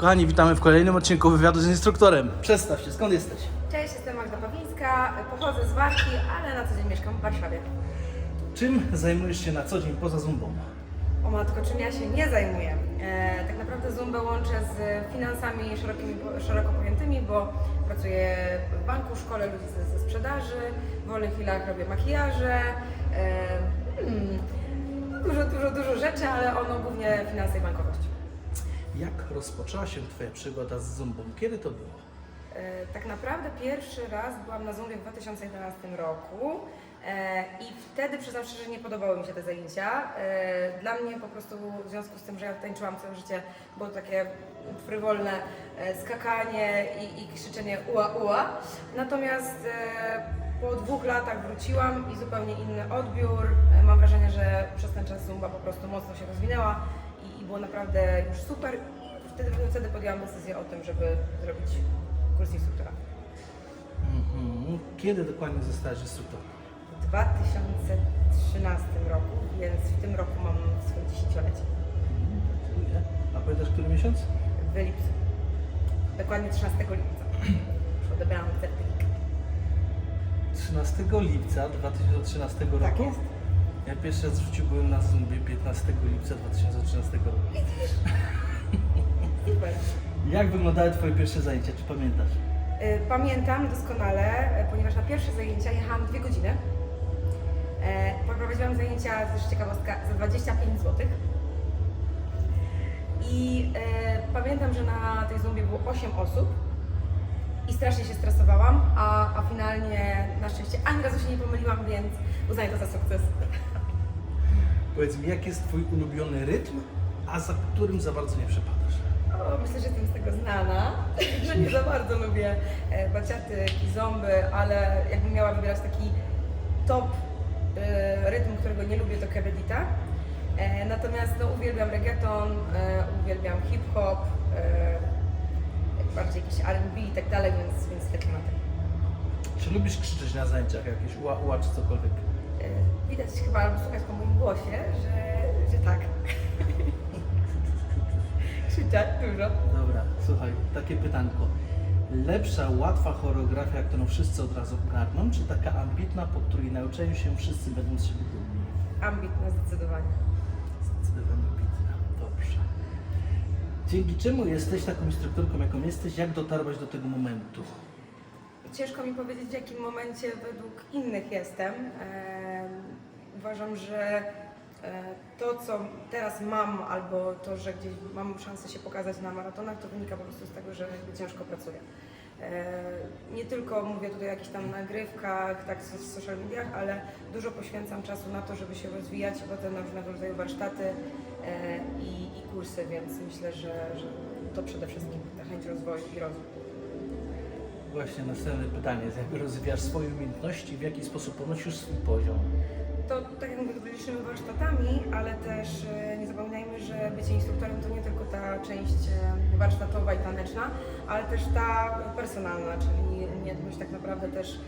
Kochani, witamy w kolejnym odcinku wywiadu z instruktorem. Przedstaw się, skąd jesteś? Cześć, jestem Magda Pawińska, pochodzę z Warki, ale na co dzień mieszkam w Warszawie. Czym zajmujesz się na co dzień poza zumbą? O matko, czym ja się nie zajmuję? E, tak naprawdę Zumbę łączę z finansami szerokimi, szeroko pojętymi, bo pracuję w banku, szkole ludzi ze, ze sprzedaży, w wolnych chwilach robię makijaże, e, hmm, dużo, dużo, dużo rzeczy, ale ono głównie finanse i bankowość. Jak rozpoczęła się Twoja przygoda z zumbą? Kiedy to było? E, Tak naprawdę pierwszy raz byłam na Zoomie w 2011 roku e, i wtedy przyznam szczerze, że nie podobały mi się te zajęcia. E, Dla mnie po prostu w związku z tym, że ja tańczyłam całe życie, było takie frywolne skakanie i, i krzyczenie ua ua. Natomiast po dwóch latach wróciłam i zupełnie inny odbiór. Mam wrażenie, że przez ten czas Zumba po prostu mocno się rozwinęła i, i było naprawdę już super. Wtedy, wtedy podjęłam decyzję o tym, żeby zrobić kurs instruktora. Mhm. Kiedy dokładnie zostałaś instruktorem? W 2013 roku, więc w tym roku mam swoje dziesięciolecie. Gratuluję. A pamiętasz który miesiąc? W lipcu. Dokładnie 13 lipca. Odebrałam certyfikat. 13 lipca 2013 roku? Tak jest. Ja pierwszy raz w życiu byłem na zumbie 15 lipca 2013 roku. Super. Jak wyglądały Twoje pierwsze zajęcia? Czy pamiętasz? Y, Pamiętam doskonale, y, ponieważ na pierwsze zajęcia jechałam dwie godziny. E, Poprowadziłam zajęcia, też ciekawostka, za 25 zł. I e, pamiętam, że na tej zumbie było 8 osób i strasznie się stresowałam, a, a finalnie na szczęście ani razu się nie pomyliłam, więc uznaję to za sukces. Powiedz mi, jaki jest Twój ulubiony rytm, a za którym za bardzo nie przepadasz? O, myślę, że jestem z tego znana, że nie za bardzo lubię e, baciaty, kizomby, ale jakbym miała wybierać taki top e, rytm, którego nie lubię, to kebedita. E, natomiast no, uwielbiam reggaeton, e, uwielbiam hip-hop, e, bardziej jakiś R&B i tak dalej, więc, więc te klimaty. Czy lubisz krzyczeć na zajęciach jakieś ua, ua czy cokolwiek? E, widać chyba, albo słuchać po moim głosie, że, że tak. Krzyczać dużo. Dobra, słuchaj, takie pytanko. Lepsza, łatwa choreografia, którą wszyscy od razu garną, czy taka ambitna, po której nauczają się wszyscy będą z siebie dumni? Ambitne zdecydowanie. Zdecydowanie Dzięki czemu jesteś taką instruktorką, jaką jesteś? Jak dotarłaś do tego momentu? Ciężko mi powiedzieć, w jakim momencie według innych jestem. Em, uważam, że e, to, co teraz mam, albo to, że gdzieś mam szansę się pokazać na maratonach, to wynika po prostu z tego, że ciężko pracuję. E, Nie tylko mówię tutaj o jakichś tam nagrywkach, tak w social mediach, ale dużo poświęcam czasu na to, żeby się rozwijać potem na różnego rodzaju warsztaty e, i kursy, więc myślę, że, że to przede wszystkim ta chęć rozwoju i rozwój. Właśnie następne pytanie jest, jak rozwijasz swoje umiejętności, w jaki sposób podnosisz swój poziom? To tak jak mówię, liczymy warsztatami, ale też e, nie zapominajmy, że bycie instruktorem to nie tylko ta część e, warsztatowa i taneczna, ale też ta personalna, czyli umiejętność tak naprawdę też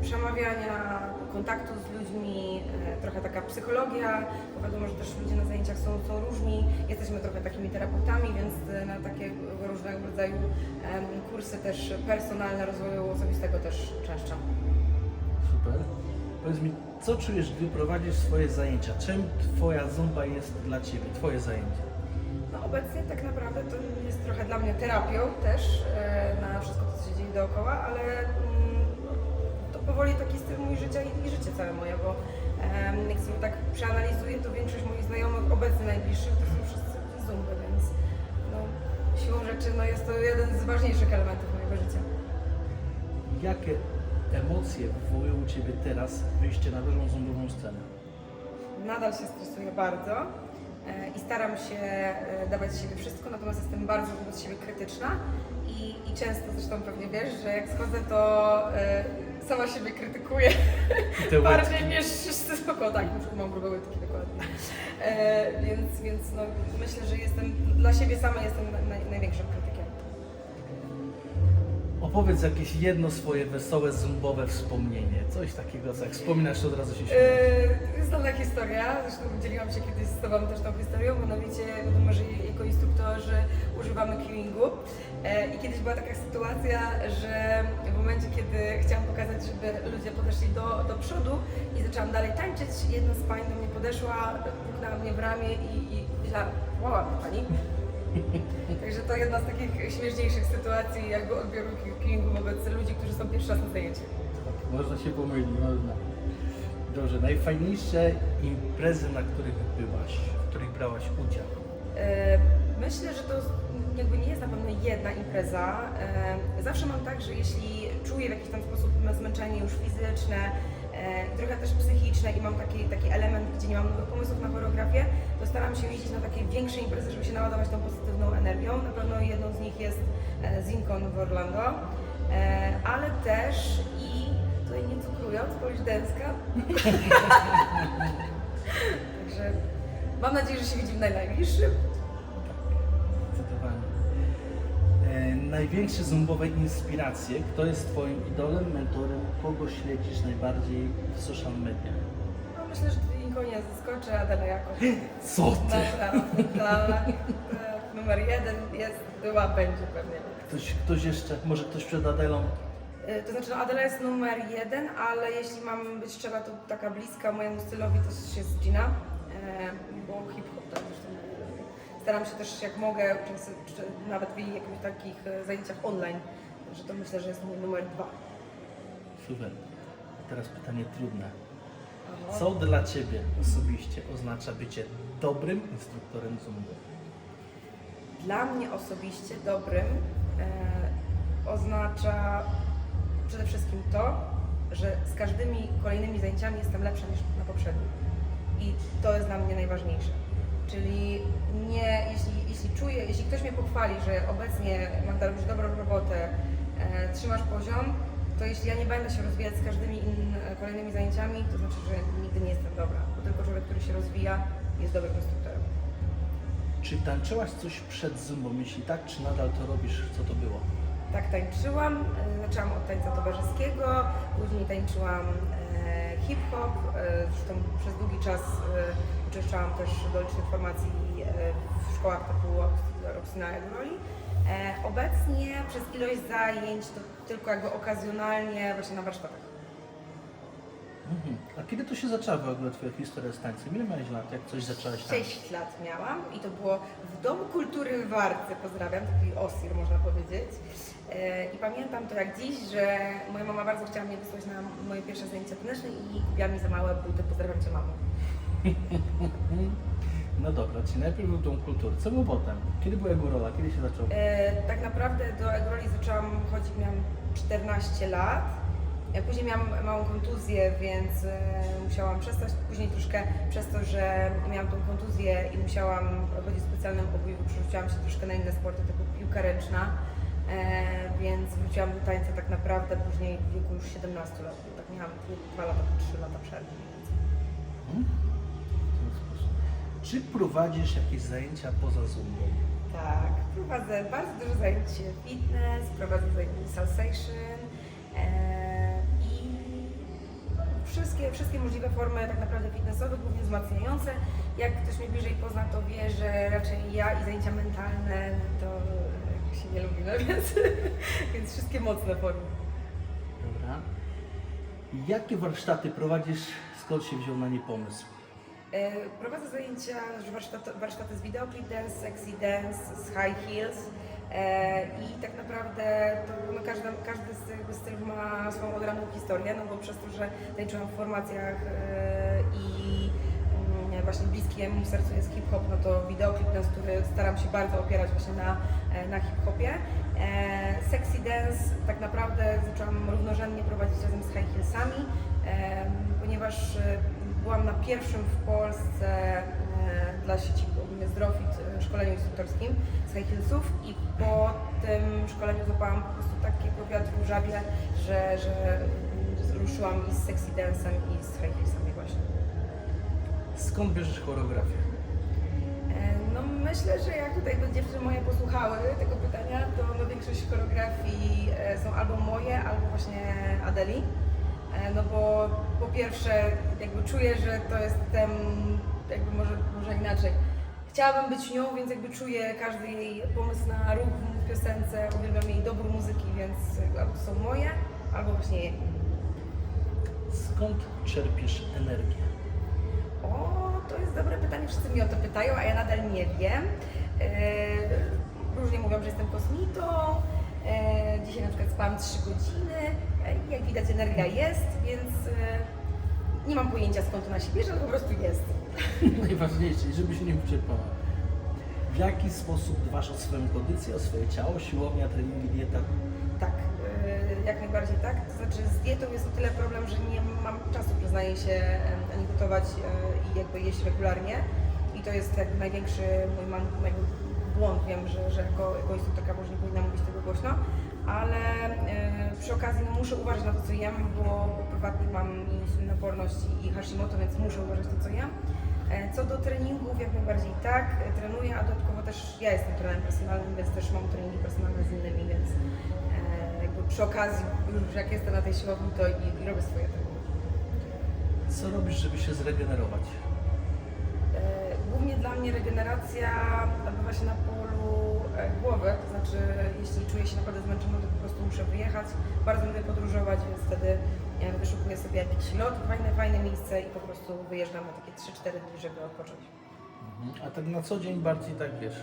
przemawiania, kontaktu z ludźmi, e, trochę taka psychologia, bo wiadomo, że też ludzie na zajęciach są, są różni, jesteśmy trochę takimi terapeutami, więc e, na takie różnego rodzaju kursy też personalne, rozwoju osobistego też częszczam. Super. Powiedz mi, co czujesz, gdy prowadzisz swoje zajęcia? Czym Twoja zumba jest dla Ciebie, Twoje zajęcie? No obecnie tak naprawdę to jest trochę dla mnie terapią też e, na wszystko co się dzieje dookoła, ale powoli taki styl mój życia i, i życie całe moje, bo em, jak sobie tak przeanalizuję, to większość moich znajomych obecnie najbliższych to są wszyscy zumby, więc no, siłą rzeczy no, jest to jeden z ważniejszych elementów mojego życia. Jakie emocje wywołują u Ciebie teraz wyjście na dużą zumbową scenę? Nadal się stresuję bardzo e, i staram się e, dawać z siebie wszystko, natomiast jestem bardzo wobec siebie krytyczna i, i często zresztą pewnie wiesz, że jak schodzę, to e, sama siebie krytykuję Te bardziej niż wszyscy spoko, tak, mam grube łydki dokładnie. E, więc więc no, myślę, że jestem, dla siebie sama jestem naj, największym krytykiem. Opowiedz jakieś jedno swoje wesołe, zumbowe wspomnienie. Coś takiego, co jak wspominasz, to od razu się śmiejesz. Yy, Znana historia, zresztą dzieliłam się kiedyś z Tobą też tą historią, mianowicie wiadomo, że jako instruktorzy używamy queuingu E, i kiedyś była taka sytuacja, że w momencie, kiedy chciałam pokazać, żeby ludzie podeszli do, do przodu i zaczęłam dalej tańczyć, jedna z pań do mnie podeszła, puknęła mnie w ramię i, i powiedziała, wow, pani. Także to jedna z takich śmieszniejszych sytuacji jakby odbioru queuingu wobec ludzi, którzy są pierwszy raz na zajęciu. Można się pomylić, można. Dobrze, najfajniejsze imprezy, na których byłaś, w których brałaś udział. E, Myślę, że to jakby nie jest na pewno jedna impreza. E, Zawsze mam tak, że jeśli czuję w jakiś tam sposób zmęczenie już fizyczne, e, trochę też psychiczne i mam taki, taki element, gdzie nie mam nowych pomysłów na choreografię, to staram się jeździć na takie większe imprezy, żeby się naładować tą pozytywną energią. Na pewno jedną z nich jest e, Zincon w Orlando, ale też i tutaj nie cukrując, Polish Dęska. Także mam nadzieję, że się widzimy na najbliższym. Największe zumbowe inspiracje. Kto jest Twoim idolem, mentorem? Kogo śledzisz najbardziej w social mediach? No, myślę, że w Lincolnie zaskoczę Adela Jakob. Co ty? Naprawdę, tak. e, Numer jeden jest, była, będzie pewnie. Ktoś, ktoś jeszcze, może ktoś przed Adelą? E, To znaczy, no Adela jest numer jeden, ale jeśli mam być szczera, to taka bliska mojemu stylowi to jest Gina, e, bo hip-hop tak zresztą. Staram się też jak mogę, nawet w jakichś takich e, zajęciach online, że to myślę, że jest mój numer dwa. Super. Teraz pytanie trudne. Aha. Co dla Ciebie osobiście oznacza bycie dobrym instruktorem zumby? Dla mnie osobiście dobrym e, oznacza przede wszystkim to, że z każdymi kolejnymi zajęciami jestem lepsza niż na poprzednim. I to jest dla mnie najważniejsze. Czyli nie, jeśli, jeśli czuję, jeśli ktoś mnie pochwali, że obecnie Magda robisz dobrą robotę, e, trzymasz poziom, to jeśli ja nie będę się rozwijać z każdymi in, kolejnymi zajęciami, to znaczy, że nigdy nie jestem dobra. Bo tylko człowiek, który się rozwija, jest dobrym instruktorem. Czy tańczyłaś coś przed zumbą? Jeśli tak, czy nadal to robisz? Co to było? Tak tańczyłam. E, Zaczęłam od tańca towarzyskiego, później tańczyłam e, hip-hop. E, zresztą przez długi czas uczestniczyłam też do licznych formacji e, w szkołach typu Roxina Egroli. E, obecnie przez ilość zajęć to tylko jakby okazjonalnie właśnie na warsztatach. Mhm. A kiedy to się zaczęła w ogóle Twoja historia z tańcem? Ile miałeś lat, jak coś zaczęłaś tańczyć? 6 lat miałam i to było w Domu Kultury w Warce, pozdrawiam, taki OSIR można powiedzieć. E, I pamiętam to jak dziś, że moja mama bardzo chciała mnie wysłać na moje pierwsze zajęcia taneczne i kupiła mi za małe buty, pozdrawiam Cię mamo. No dobra, czyli najpierw był dom kultury. Co było potem? Kiedy była jego rola? Kiedy się zaczął? E, tak naprawdę do Egroli zaczęłam chodzić, miałam 14 lat. E, Później miałam małą kontuzję, więc e, musiałam przestać. Później troszkę przez to, że miałam tą kontuzję i musiałam chodzić w specjalnym obuwiu, przerzuciłam się troszkę na inne sporty typu piłka ręczna. E, więc wróciłam do tańca tak naprawdę później w wieku już 17 lat. Tak miałam 2 lata, 3 lata przerwy. Więc. Mhm. Czy prowadzisz jakieś zajęcia poza zumbą? Tak, prowadzę bardzo dużo zajęć fitness, prowadzę zajęcia salsation e, i wszystkie, wszystkie możliwe formy tak naprawdę fitnessowe, głównie wzmacniające. Jak ktoś mnie bliżej pozna, to wie, że raczej ja i zajęcia mentalne to e, się nie lubimy, więc, więc wszystkie mocne formy. Dobra. Jakie warsztaty prowadzisz? Skąd się wziął na nie pomysł? E, Prowadzę zajęcia, warsztaty, warsztaty z video clip dance, sexy dance, z high heels e, i tak naprawdę to no każdy, każdy z tych stylów ma swoją ograną historię, no bo przez to, że tańczyłam w formacjach e, i mm, właśnie bliskie mojemu sercu jest hip-hop, no to videoclip dance, który staram się bardzo opierać właśnie na, na hip-hopie. Sexy dance tak naprawdę zaczęłam równorzędnie prowadzić razem z high heelsami, ponieważ byłam na pierwszym w Polsce e, dla sieci Zdrowit e, szkoleniu instruktorskim z high heelsów i po tym szkoleniu złapałam po prostu takiego wiatru w żabie, że, że ruszyłam i z sexy dance'em i z high heelsami właśnie. Skąd bierzesz choreografię? E, No myślę, że jak tutaj by dziewczyny moje posłuchały tego pytania, to no większość choreografii są albo moje, albo właśnie Adeli. E, No bo po pierwsze jakby czuję, że to jestem, jakby może, może inaczej. Chciałabym być nią, więc jakby czuję każdy jej pomysł na ruch w piosence, uwielbiam jej dobór muzyki, więc albo to są moje, albo właśnie jej. Skąd czerpiesz energię? O, to jest dobre pytanie, wszyscy mnie o to pytają, a ja nadal nie wiem. E, różnie mówią, że jestem kosmitą. E, dzisiaj na przykład spałam 3 godziny. Jak widać energia jest, więc e, nie mam pojęcia skąd ona się bierze, ale po prostu jest. Najważniejsze, i żeby się nie wyczerpała. W jaki sposób dbasz o swoją kondycję, o swoje ciało, siłownia, treningi, dieta? Tak, e, jak najbardziej tak. To znaczy z dietą jest o tyle problem, że nie mam czasu, przyznaję się, ani gotować e, i jakby jeść regularnie. I to jest jakby największy mój jakby błąd. Wiem, że, że jako, jako instruktorka może nie powinna mówić tego głośno, ale e, przy okazji no, muszę uważać na to, co jem, bo, bo prywatnie mam insulinoporność i Hashimoto, więc muszę uważać na to, co jem. E, Co do treningów, jak najbardziej tak, e, trenuję, a dodatkowo też ja jestem trenerem personalnym, więc też mam treningi personalne z innymi, więc jakby przy okazji, już jak jestem na tej siłowni, to i, i robię swoje treningi. Co robisz, żeby się zregenerować? Głównie dla mnie regeneracja odbywa się na polu e, głowy, to znaczy jeśli czuję się naprawdę zmęczona, to po prostu muszę wyjechać. Bardzo lubię podróżować, więc wtedy e, wyszukuję sobie jakiś lot, fajne, fajne miejsce i po prostu wyjeżdżam na takie 3-4 dni, żeby odpocząć. Mhm. A tak na co dzień bardziej tak wiesz,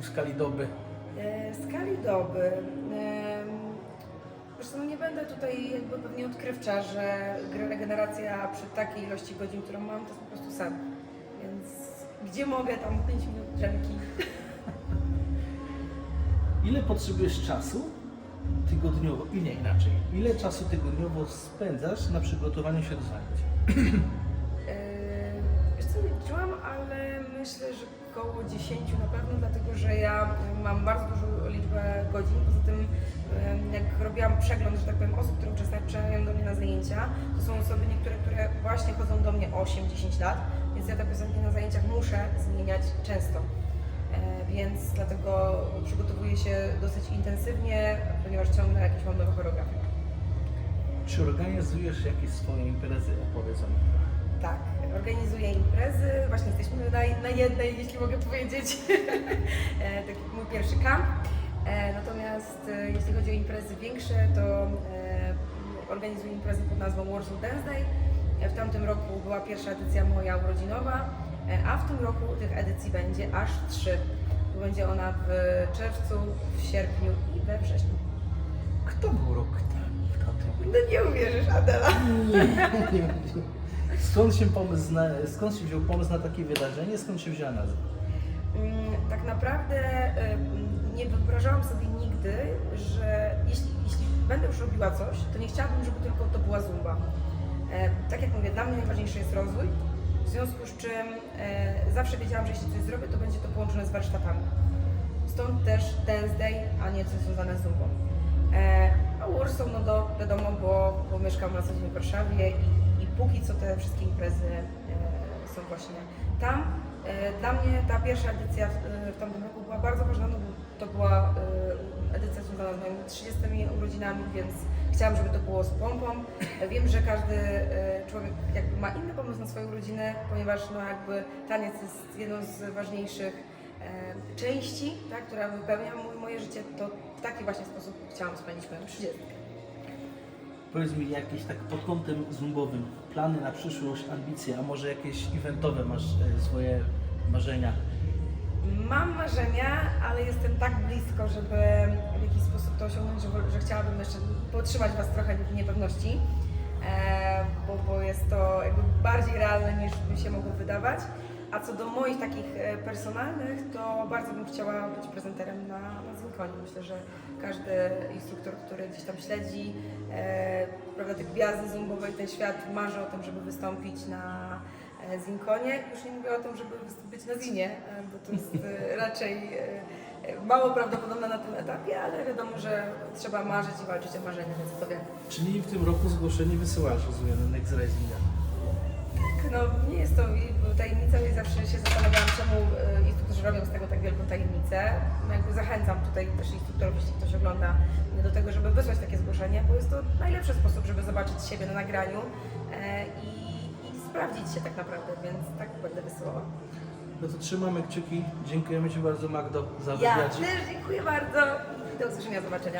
w skali doby. E, W skali doby. em, Zresztą no nie będę tutaj jakby pewnie odkrywcza, że regeneracja przy takiej ilości godzin, którą mam, to jest po prostu sen. Więc gdzie mogę, tam 5 minut drzemki. Ile potrzebujesz czasu tygodniowo, i nie inaczej, ile czasu tygodniowo spędzasz na przygotowaniu się do zajęć? Yy, Wiesz co, nie liczyłam, ale myślę, że około 10 na pewno, dlatego że ja mam bardzo dużą liczbę godzin. Poza tym, jak robiłam przegląd, że tak powiem, osób, które uczestniczą do mnie na zajęcia, to są osoby niektóre, które właśnie chodzą do mnie 8-10 lat, więc ja te piosenki na zajęciach muszę zmieniać często. E, Więc dlatego przygotowuję się dosyć intensywnie, ponieważ ciągle jakieś mam nowe choreografie. Czy organizujesz jakieś swoje imprezy? Opowiedz o nich. Tak, organizuję imprezy. Właśnie jesteśmy na, na jednej, jeśli mogę powiedzieć. E, Taki mój pierwszy kamp. E, Natomiast jeśli chodzi o imprezy większe, to organizuję imprezy pod nazwą Warsaw Dance Day. W tamtym roku była pierwsza edycja moja urodzinowa, a w tym roku tych edycji będzie aż trzy. Będzie ona w czerwcu, w sierpniu i we wrześniu. Kto był rok temu w No nie uwierzysz, Adela. Nie, nie, nie. Skąd się, pomysł na, skąd się wziął pomysł na takie wydarzenie? Skąd się wzięła nazwa? Mm, Tak naprawdę nie wyobrażałam sobie nigdy, że jeśli, jeśli będę już robiła coś, to nie chciałabym, żeby tylko to była zumba. E, Tak jak mówię, dla mnie najważniejszy jest rozwój, w związku z czym e, zawsze wiedziałam, że jeśli coś zrobię, to będzie to połączone z warsztatami. Stąd też Dance Day, a nie coś związane z zumbą. E, A Warsaw, no to wiadomo, bo, bo mieszkam na co dzień w Warszawie i, i póki co te wszystkie imprezy e, są właśnie tam. E, Dla mnie ta pierwsza edycja w, w tamtym roku była bardzo ważna, no bo to była e, edycja związana z moimi 30 urodzinami, więc chciałam, żeby to było z pompą. Wiem, że każdy e, człowiek jakby ma inny pomysł na swoją urodzinę, ponieważ no jakby taniec jest jedną z ważniejszych e, części, tak, która wypełnia moje życie, to w taki właśnie sposób chciałam spędzić moją 30. Powiedz mi jakieś tak pod kątem zumbowym, plany na przyszłość, ambicje, a może jakieś eventowe masz e, swoje marzenia? Mam marzenia, ale jestem tak blisko, żeby w jakiś sposób to osiągnąć, że, że chciałabym jeszcze podtrzymać Was trochę niepewności, e, bo, bo jest to jakby bardziej realne niż by się mogło wydawać. A co do moich takich e, personalnych, to bardzo bym chciała być prezenterem na, na Zimkonie. Myślę, że każdy instruktor, który gdzieś tam śledzi e, prawda, te gwiazdy zumbowe i ten świat marzy o tym, żeby wystąpić na Zinkonie. Już nie mówię o tym, żeby wystąpić na Zinie, e, bo to jest e, raczej e, e, mało prawdopodobne na tym etapie, ale wiadomo, że trzeba marzyć i walczyć o marzenia, więc to wiem. Czyli w tym roku zgłoszenie wysyłasz rozumiem na Next Risinga. no nie jest to tajemnica i zawsze się zastanawiałam, czemu e, instruktorzy robią z tego tak wielką tajemnicę. No Jakby zachęcam tutaj też instruktorów, jeśli ktoś ogląda, do tego, żeby wysłać takie zgłoszenie, bo jest to najlepszy sposób, żeby zobaczyć siebie na nagraniu e, sprawdzić się tak naprawdę, więc tak będę wysyłała. No to trzymamy kciuki. Dziękujemy Ci bardzo Magdo za Ja wywiad. też dziękuję bardzo do usłyszenia, zobaczenia.